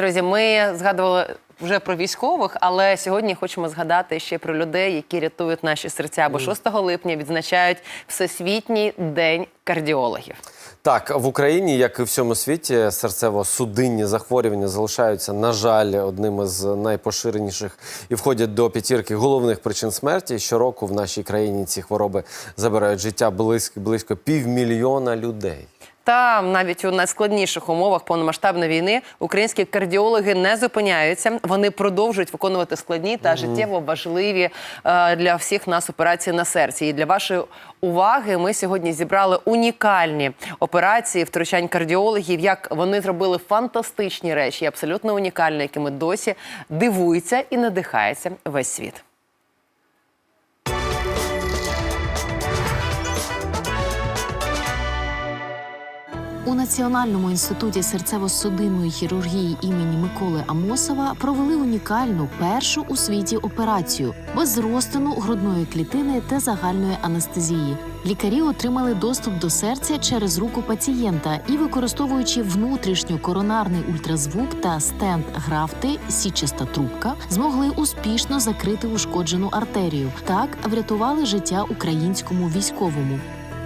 Друзі, ми згадували вже про військових, але сьогодні хочемо згадати ще про людей, які рятують наші серця. Бо 6 липня відзначають Всесвітній день кардіологів. Так, в Україні, як і в всьому світі, серцево-судинні захворювання залишаються, на жаль, одним із найпоширеніших і входять до п'ятірки головних причин смерті. Щороку в нашій країні ці хвороби забирають життя близько, близько півмільйона людей. Та навіть у найскладніших умовах повномасштабної війни українські кардіологи не зупиняються. Вони продовжують виконувати складні та життєво важливі е, для всіх нас операції на серці. І для вашої уваги ми сьогодні зібрали унікальні операції втручань кардіологів. Як вони зробили фантастичні речі, абсолютно унікальні, якими досі дивується і надихається весь світ. У Національному інституті серцево-судинної хірургії імені Миколи Амосова провели унікальну першу у світі операцію без розтину грудної клітини та загальної анестезії. Лікарі отримали доступ до серця через руку пацієнта і, використовуючи внутрішньо коронарний ультразвук та стенд графти січиста трубка, змогли успішно закрити ушкоджену артерію. Так врятували життя українському військовому.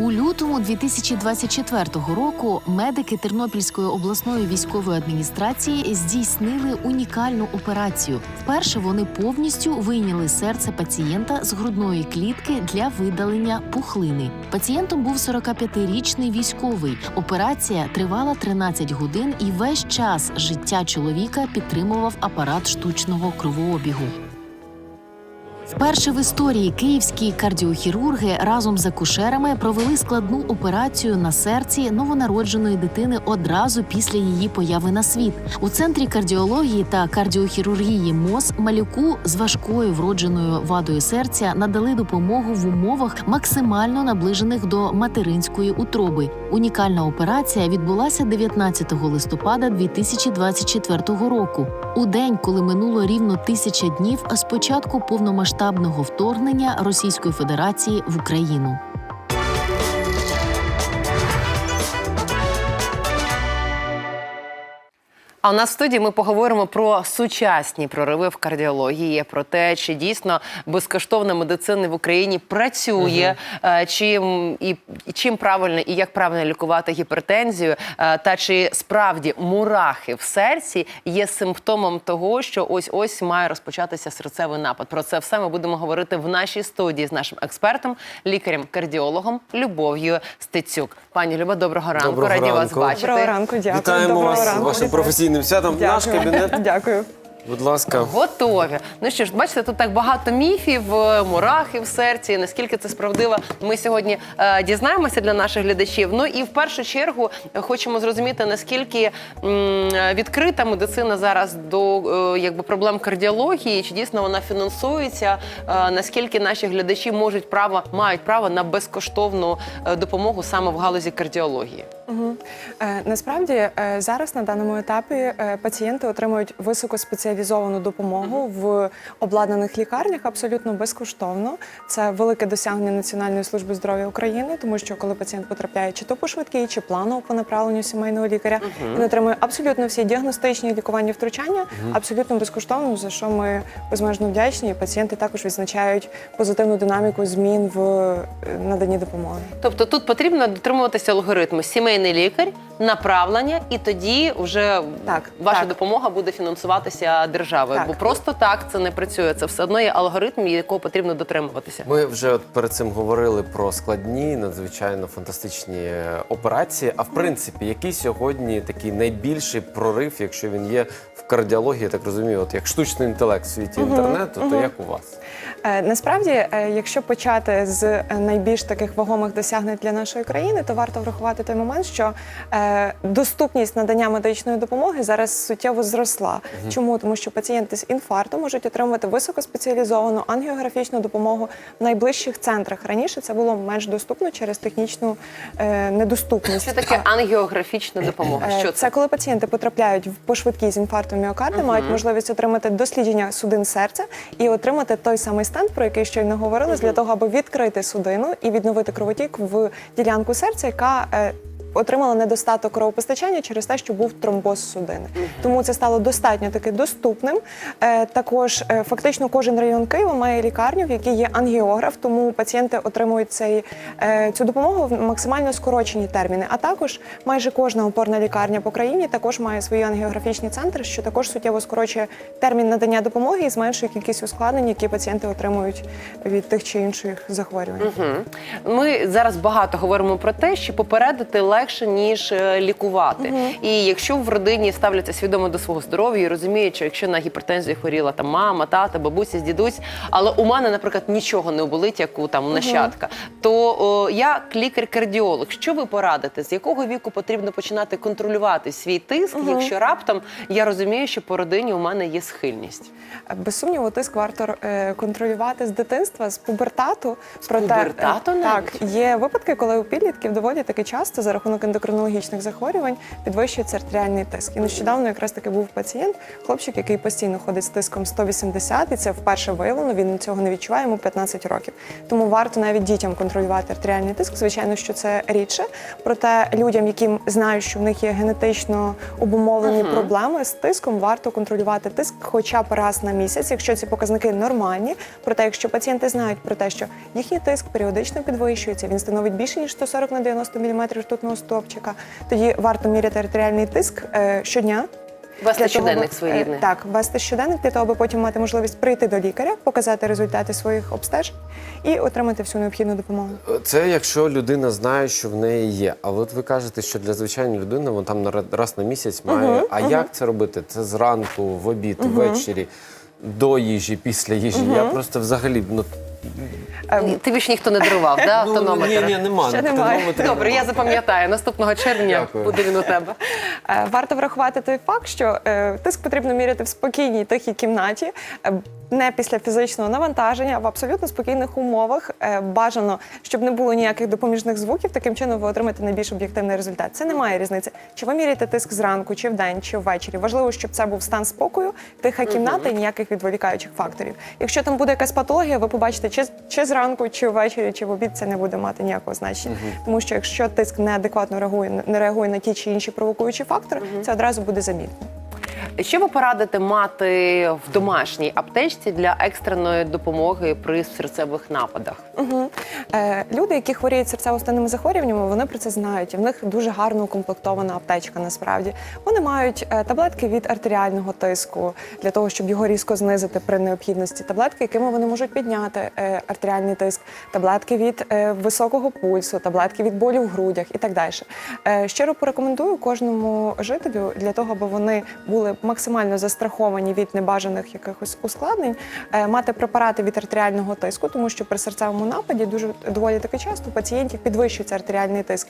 У лютому 2024 року медики Тернопільської обласної військової адміністрації здійснили унікальну операцію. Вперше вони повністю вийняли серце пацієнта з грудної клітки для видалення пухлини. Пацієнтом був 45-річний військовий. Операція тривала 13 годин, і весь час життя чоловіка підтримував апарат штучного кровообігу. Вперше в історії київські кардіохірурги разом з акушерами провели складну операцію на серці новонародженої дитини одразу після її появи на світ. У центрі кардіології та кардіохірургії МОЗ малюку з важкою вродженою вадою серця надали допомогу в умовах максимально наближених до материнської утроби. Унікальна операція відбулася 19 листопада 2024 року. У день, коли минуло рівно тисяча днів з початку повномасштабного вторгнення Російської Федерації в Україну. А у нас в студії ми поговоримо про сучасні прориви в кардіології, про те, чи дійсно безкоштовна медицина в Україні працює, е, чим і і чим правильно і як правильно лікувати гіпертензію, е, та чи справді мурахи в серці є симптомом того, що ось ось має розпочатися серцевий напад. Про це все ми будемо говорити в нашій студії з нашим експертом, лікарем-кардіологом Любов'ю Стецюк. Пані Люба, доброго ранку. Доброго Раді вас ранку. бачити. Доброго ранку, дякую. Вітаємо Доброго вас ранку. вашим професійним святом. Наш Дякую. кабінет, Дякую. Будь ласка. Готові. Ну що ж, бачите, тут так багато міфів, е, мурахи в серці. Наскільки це справедливо, ми сьогодні е, дізнаємося для наших глядачів. Ну і в першу чергу е, хочемо зрозуміти, наскільки м, відкрита медицина зараз до е, якби проблем кардіології, чи дійсно вона фінансується, е, наскільки наші глядачі можуть право мають право на безкоштовну е, допомогу саме в галузі кардіології. Мгм. Е, Насправді е, зараз на даному етапі е, пацієнти отримують високоспеціалізовану допомогу в обладнаних лікарнях абсолютно безкоштовно. Це велике досягнення Національної служби здоров'я України, тому що коли пацієнт потрапляє чи то по швидкій, чи планово по направленню сімейного лікаря, він отримує абсолютно всі діагностичні лікування втручання, абсолютно безкоштовно, за що ми безмежно вдячні. І Пацієнти також відзначають позитивну динаміку змін в е, наданні допомоги. Тобто тут потрібно дотримуватися алгоритму сімейний лікар, направлення, і тоді вже Так, ваша так. допомога буде фінансуватися державою. Так. Бо просто так це не працює. Це все одно є алгоритм, якого потрібно дотримуватися. Ми вже от перед цим говорили про складні, надзвичайно фантастичні е, операції. А в принципі, який сьогодні такий найбільший прорив, якщо він є в кардіології, я так розумію, от як штучний інтелект в світі інтернету, то як у вас? Е, Насправді, е, якщо почати з е, найбільш таких вагомих досягнень для нашої країни, то варто врахувати той момент, що е, доступність надання медичної допомоги зараз суттєво зросла. Чому? Тому що пацієнти з інфарктом можуть отримувати високоспеціалізовану ангіографічну допомогу в найближчих центрах. Раніше це було менш доступно через технічну е, недоступність. Що таке ангіографічна допомога? Що це це? коли пацієнти потрапляють в пошвидкій з інфарктом міокарда, мають можливість отримати дослідження судин серця і отримати той самий стенд, про який щойно говорили, для того, аби відкрити судину і відновити кровотік в ділянку серця, яка е, отримала недостаток кровопостачання через те, що був тромбоз судини. Тому це стало достатньо таки доступним. Е, також е, фактично кожен район Києва має лікарню, в якій є ангіограф, тому пацієнти отримують цей, е, цю допомогу в максимально скорочені терміни. А також майже кожна опорна лікарня по країні також має свої ангіографічні центри, що також суттєво скорочує термін надання допомоги і зменшує кількість ускладнень, які пацієнти отримують від тих чи інших захворювань. Ми зараз багато говоримо про те, що попередити легше ніж е, лікувати. І якщо в родині ставляться свідомо до свого здоров'я і розуміють, що якщо на гіпертензію хворіла там мама, тата, бабуся, дідусь, але у мене, наприклад, нічого не болить, як у там у нащадка, то о, я лікар-кардіолог. Що ви порадите? З якого віку потрібно починати контролювати свій тиск, якщо раптом я розумію, що по родині у мене є схильність? Без сумніву, тиск варто е, контролювати з дитинства, з пубертату. З пубертату навіть? так є випадки, коли у підлітків доволі таки часто за рахунок ендокринологічних захворювань підвищується артеріальний тиск. І нещодавно якраз таки був пацієнт, хлопчик, який постійно ходить з тиском 180, і це вперше виявлено. Він цього не відчуває йому 15 років. Тому варто навіть дітям контролювати артеріальний тиск. Звичайно, що це рідше. Проте людям, яким знають, що в них є генетично обумовлені проблеми з тиском, варто контролювати тиск хоча б раз на місяць, якщо ці показники нормальні. Проте, якщо пацієнти знають про те, що їхній тиск періодично підвищується, він становить більше ніж 140 на 90 мм ртутного стовпчика, тоді варто міряти артеріальний тиск е, щодня. Вести Для щоденник своєрідний. е, Так, вести щоденник для того, аби потім мати можливість прийти до лікаря, показати результати своїх обстежень і отримати всю необхідну допомогу. Це якщо людина знає, що в неї є. А от ви кажете, що для звичайної людини вон там раз на місяць має. а як це робити? Це зранку, в обід, ввечері, до їжі, після їжі. Я просто взагалі ну, Тобі ж ніхто не дарував, да, автонометр? ні, ні, нема. Ще ну, немає. тонометра Добре, я запам'ятаю. Наступного червня Дякую. буде він у тебе. Е, Варто врахувати той факт, що е, тиск потрібно міряти в спокійній тихій кімнаті, е, не після фізичного навантаження, а в абсолютно спокійних умовах. Е, Бажано, щоб не було ніяких допоміжних звуків. Таким чином ви отримаєте найбільш об'єктивний результат. Це не має різниці. Чи ви міряєте тиск зранку, чи вдень, чи ввечері. Важливо, щоб це був стан спокою, тиха кімната і ніяких відволікаючих факторів. Якщо там буде якась патологія, ви побачите, чи, чи зранку, чи ввечері, чи в обід це не буде мати ніякого значення. Тому що якщо тиск неадекватно реагує, не реагує на ті чи інші провокуючі фактори, це одразу буде замітно. Що ви порадите мати в домашній аптечці для екстреної допомоги при серцевих нападах? Угу. Е, люди, які хворіють серцево-судинними захворюваннями, вони про це знають. І в них дуже гарно укомплектована аптечка. Насправді вони мають е, таблетки від артеріального тиску для того, щоб його різко знизити при необхідності. Таблетки, якими вони можуть підняти е, артеріальний тиск, таблетки від е, високого пульсу, таблетки від болю в грудях і так далі. Щиро порекомендую кожному жителю для того, аби вони були максимально застраховані від небажаних якихось ускладнень, е, мати препарати від артеріального тиску, тому що при серцевому нападі дуже доволі таки часто у пацієнтів підвищується артеріальний тиск.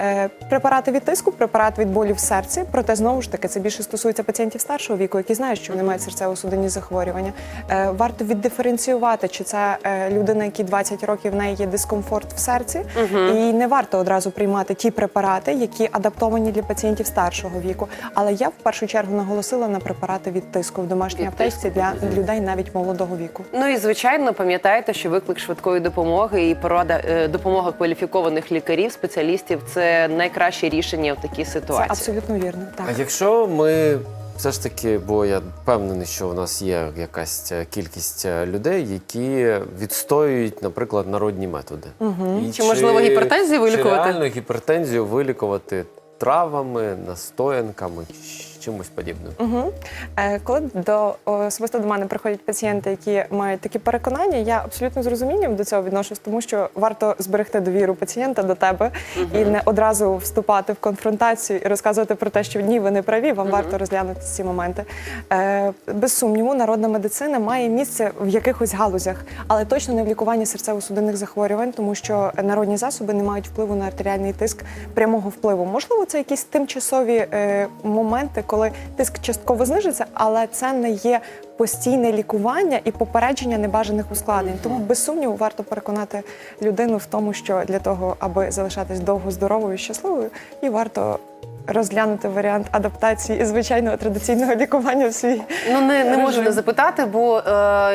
Е, Препарати від тиску, препарат від болю в серці, проте знову ж таки це більше стосується пацієнтів старшого віку, які знають, що вони мають серцево-судинні захворювання. Е, Варто віддиференціювати, чи це людина, якій 20 років в неї є дискомфорт в серці, і не варто одразу приймати ті препарати, які адаптовані для пацієнтів старшого віку. Але я в першу чергу наголосила на препарати від тиску в домашній аптечці для людей навіть молодого віку. Ну і звичайно, пам'ятайте, що виклик швидкої допомоги і порада е, допомога кваліфікованих лікарів, спеціалістів це найкраще рішення в такій Це ситуації. абсолютно вірно. Так. А якщо ми все ж таки, бо я впевнений, що у нас є якась е, кількість е, людей, які відстоюють, наприклад, народні методи. І Чи, можливо, гіпертензію вилікувати? Чи реально гіпертензію вилікувати травами, настоянками, чимось подібним. Угу. Е, коли до особисто до мене приходять пацієнти, які мають такі переконання, я абсолютно з розумінням до цього відношусь, тому що варто зберегти довіру пацієнта до тебе і не одразу вступати в конфронтацію і розказувати про те, що ні, ви не праві. Вам варто розглянути ці моменти. Е, без сумніву, народна медицина має місце в якихось галузях, але точно не в лікуванні серцево-судинних захворювань, тому що народні засоби не мають впливу на артеріальний тиск прямого впливу. Можливо, це якісь тимчасові е, моменти, коли тиск частково знижиться, але це не є постійне лікування і попередження небажаних ускладнень. Тому без сумніву варто переконати людину в тому, що для того, аби залишатись довго здоровою і щасливою, і варто розглянути варіант адаптації і звичайного традиційного лікування в свій Ну не, не можу не запитати, бо е,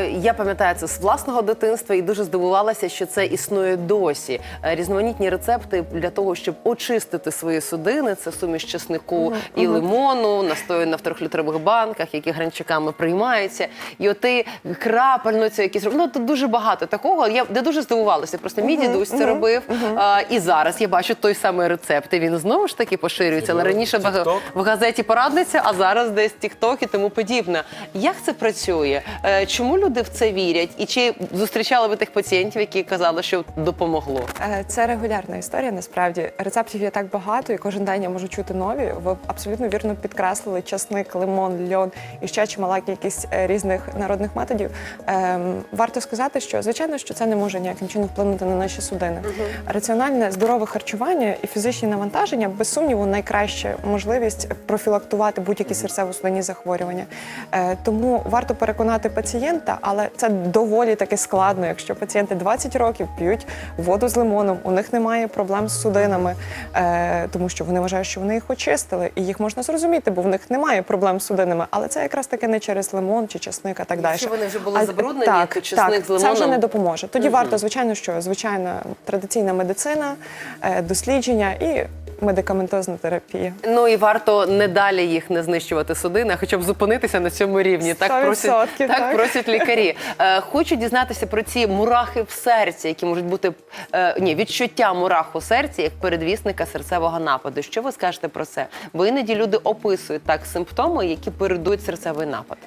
я пам'ятаю це з власного дитинства і дуже здивувалася, що це існує досі. Е, різноманітні рецепти для того, щоб очистити свої судини. Це суміш чеснику і лимону, настояна в трьохлітрових банках, які гранчаками приймаються. І оти крапельницю, якісь ну тут дуже багато такого. Я, я дуже здивувалася. Просто мій дідусь це робив. Е, і зараз я бачу той самий рецепт. І він знову ж таки поширюється. Але раніше в, TikTok? в газеті порадниця, а зараз десь TikTok і тому подібне. Як це працює? Е, Чому люди в це вірять? І чи зустрічали ви тих пацієнтів, які казали, що допомогло? Е, Це регулярна історія. Насправді рецептів є так багато, і кожен день я можу чути нові. Ви абсолютно вірно підкреслили часник, лимон, льон і ще чимала кількість е, різних народних методів. Ем, варто сказати, що звичайно, що це не може ніяким чином вплинути на наші судини. Раціональне здорове харчування і фізичні навантаження, без сумніву, найкраща можливість профілактувати будь-які серцево-судинні захворювання. Е, тому варто переконати пацієнта, але це доволі таки складно, якщо пацієнти 20 років п'ють воду з лимоном, у них немає проблем з судинами, е, тому що вони вважають, що вони їх очистили, і їх можна зрозуміти, бо в них немає проблем з судинами. Але це якраз таки не через лимон чи часник, а так далі. Якщо вони вже були А, забруднені, так, то чесник так, з це вже не допоможе. Тоді варто, звичайно, що звичайна традиційна медицина, е, дослідження і медикаментозна терапія. Ну і варто не далі їх не знищувати судини, а хоча б зупинитися на цьому рівні. Так просять, так, так. просять лікарі. Е, хочу дізнатися про ці мурахи в серці, які можуть бути е, ні, відчуття мурах у серці як передвісника серцевого нападу. Що ви скажете про це? Бо іноді люди описують так симптоми, які передують серцевий напад.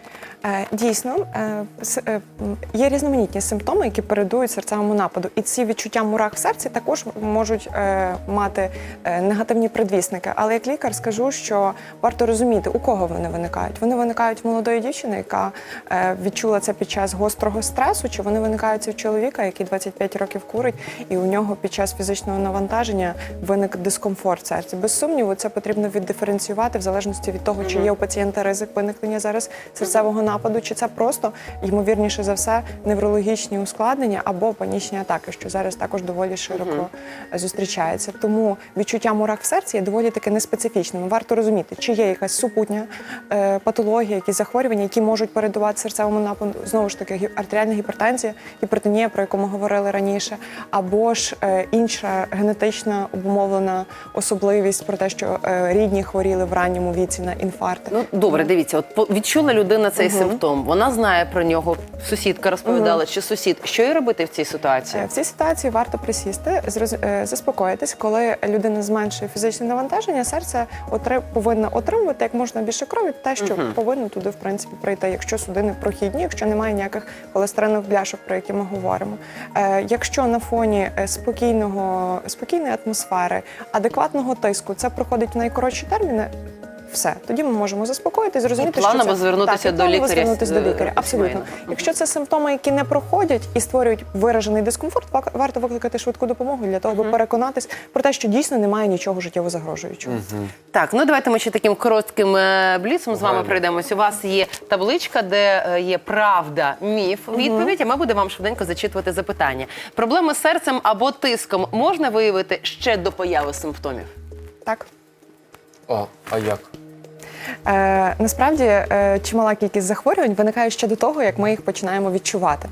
Е, Дійсно, е, е, є різноманітні симптоми, які передують серцевому нападу. І ці відчуття мурах в серці також можуть мати негативні предвісники. Але як лікар скажу, що варто розуміти, у кого вони виникають. Вони виникають в молодої дівчини, яка відчула це під час гострого стресу, чи вони виникають у чоловіка, який 25 років курить, і у нього під час фізичного навантаження виник дискомфорт в серці. Без сумніву, це потрібно віддиференціювати в залежності від того, чи є у пацієнта ризик виникнення зараз серцевого нападу, чи це просто ймовірніше за все неврологічні ускладнення або панічні атаки, що зараз також доволі широко е, зустрічається. Тому відчуття мурах в серці є доволі таки неспецифічним. Варто розуміти, чи є якась супутня е, патологія, якісь захворювання, які можуть передувати серцевому нападу. Знову ж таки, артеріальна гіпертензія, гіпертонія, про яку ми говорили раніше, або ж е, інша генетична обумовлена особливість про те, що е, рідні хворіли в ранньому віці на інфаркти. Ну добре, дивіться, от відчула людина цей симптом. Вона знає про нього. Сусідка розповідала, чи сусід. Що їй робити в цій ситуації? Е, В цій ситуації варто присісти, е, заспокоїтись, коли людина зменшує фізичне навантаження, серце отри- повинно отримувати як можна більше крові, те, що повинно туди в принципі прийти, якщо судини прохідні, якщо немає ніяких холестеринових бляшок, про які ми говоримо. Е, Якщо на фоні спокійного, спокійної атмосфери, адекватного тиску, це проходить в найкоротші терміни. Все, тоді ми можемо заспокоїтись, зрозуміти, І планово що це звернутися так, до планово лікаря звернутися до лікаря. Абсолютно. сімейного. Якщо це симптоми, які не проходять і створюють виражений дискомфорт, варто викликати швидку допомогу для того, аби переконатись про те, що дійсно немає нічого життєво загрожуючого. Так, ну давайте ми ще таким коротким е, бліцом з вами пройдемось. У вас є табличка, де е, є правда, міф, відповідь. А ми будемо вам швиденько зачитувати запитання. Проблеми з серцем або тиском можна виявити ще до появи симптомів. Так. О, а як? Е, насправді е, чимала кількість захворювань виникає ще до того, як ми їх починаємо відчувати.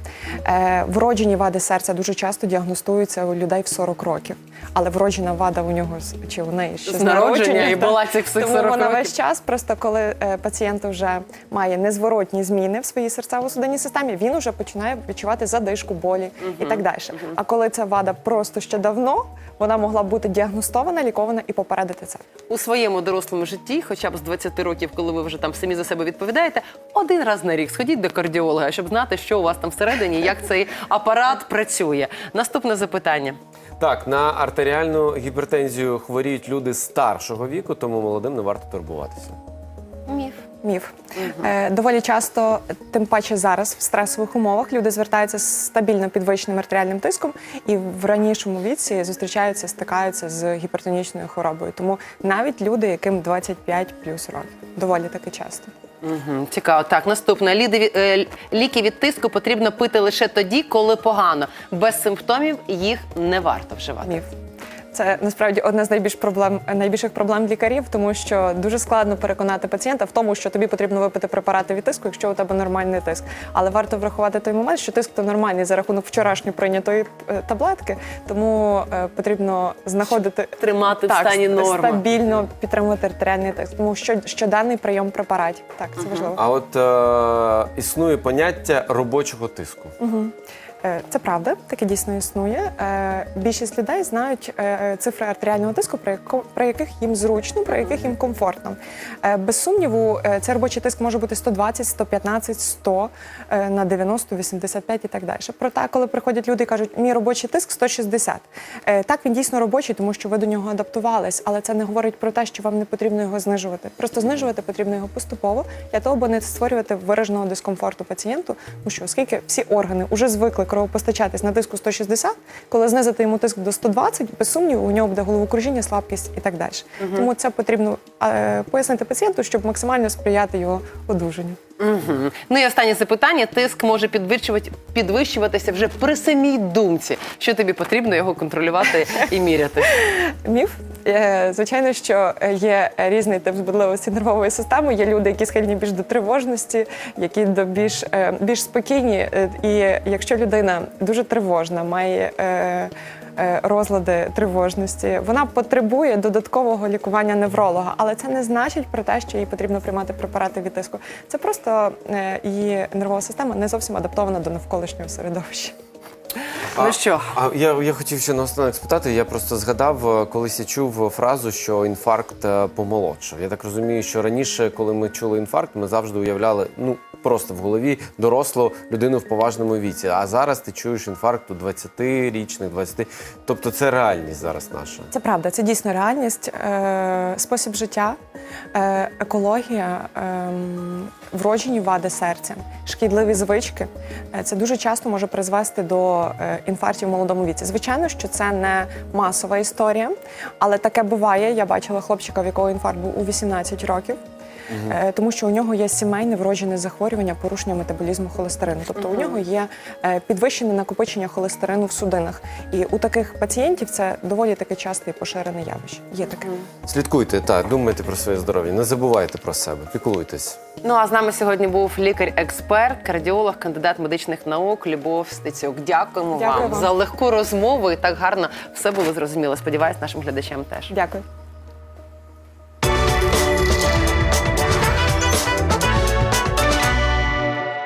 Е, вроджені вади серця дуже часто діагностуються у людей в 40 років, але вроджена вада у нього чи у неї ще З народження і була цих всіх Тому 40 вона років. весь час, просто коли е, пацієнт вже має незворотні зміни в своїй серцево-судинній системі, він вже починає відчувати задишку, болі і так далі. А коли ця вада просто ще давно, вона могла бути діагностована, лікована і попередити це. У своєму дорослому житті, хоча б з 20 років, коли ви вже там самі за себе відповідаєте, один раз на рік сходіть до кардіолога, щоб знати, що у вас там всередині, як цей апарат працює. Наступне запитання. Так, на артеріальну гіпертензію хворіють люди старшого віку, тому молодим не варто турбуватися. Міф. Міф. Е, доволі часто, тим паче зараз, в стресових умовах, люди звертаються з стабільно підвищеним артеріальним тиском і в ранішому віці зустрічаються, стикаються з гіпертонічною хворобою. Тому навіть люди, яким 25 плюс років, доволі таки часто. Угу, цікаво. Так, наступне. Е, ліки від тиску потрібно пити лише тоді, коли погано. Без симптомів їх не варто вживати. Міф. Це насправді одна з найбільш проблем найбільших проблем лікарів, тому що дуже складно переконати пацієнта в тому, що тобі потрібно випити препарати від тиску, якщо у тебе нормальний тиск. Але варто врахувати той момент, що тиск то нормальний за рахунок вчорашньої прийнятої е, таблетки, тому е, потрібно знаходити Тримати в стані ст- норми. стабільно підтримувати артеріальний тиск. Тому що щоденний прийом препаратів. Так, це важливо. А от е, існує поняття робочого тиску. Е, Це правда, таке дійсно існує. Е, Більшість людей знають е, цифри артеріального тиску, при яких їм зручно, при яких їм комфортно. Е, Без сумніву, е, цей робочий тиск може бути 120, 115, 100 е, на 90, 85 і так далі. Проте, коли приходять люди і кажуть, мій робочий тиск 160. Е, Так, він дійсно робочий, тому що ви до нього адаптувались, але це не говорить про те, що вам не потрібно його знижувати. Просто знижувати потрібно його поступово для того, аби не створювати вираженого дискомфорту пацієнту, тому що оскільки всі органи вже звикли кровопостачатись на тиску 160, коли знизити йому тиск до 120, без сумніву, у нього буде головокружіння, слабкість і так далі. Тому це потрібно е, пояснити пацієнту, щоб максимально сприяти його одужанню. Мгм. Ну і останнє запитання: тиск може підвищувати, підвищуватися вже при самій думці. Що тобі потрібно його контролювати і міряти? Міф. Е, Звичайно, що є різний тип збудливості нервової системи. Є люди, які схильні більш до тривожності, які до більш, е, більш спокійні. Е, І якщо людина дуже тривожна, має розлади тривожності, вона потребує додаткового лікування невролога, але це не значить про те, що їй потрібно приймати препарати від тиску. Це просто її нервова система не зовсім адаптована до навколишнього середовища. Ну що? А я, я хотів ще наостанок спитати. Я просто згадав, е, колись я чув фразу, що інфаркт е, помолодшав. Я так розумію, що раніше, коли ми чули інфаркт, ми завжди уявляли ну просто в голові дорослу людину в поважному віці. А зараз ти чуєш інфаркт у 20-річних, 20. Тобто це реальність зараз наша. Це правда, це дійсно реальність, е, спосіб життя, е, екологія, ем, вроджені вади серця, шкідливі звички. Е, Це дуже часто може призвести до е, інфарктів в молодому віці. Звичайно, що це не масова історія, але таке буває. Я бачила хлопчика, в якого інфаркт був у 18 років. Е, Тому що у нього є сімейне вроджене захворювання порушення метаболізму холестерину. Тобто у нього є е, підвищене накопичення холестерину в судинах. І у таких пацієнтів це доволі таке часте і поширене явище. Є таке. Слідкуйте, так, думайте про своє здоров'я, не забувайте про себе, піклуйтесь. Ну а з нами сьогодні був лікар-експерт, кардіолог, кандидат медичних наук Любов Стецюк. Дякуємо Дякую вам вам. за легку розмову і так гарно все було зрозуміло. Сподіваюсь, нашим глядачам теж. Дякую.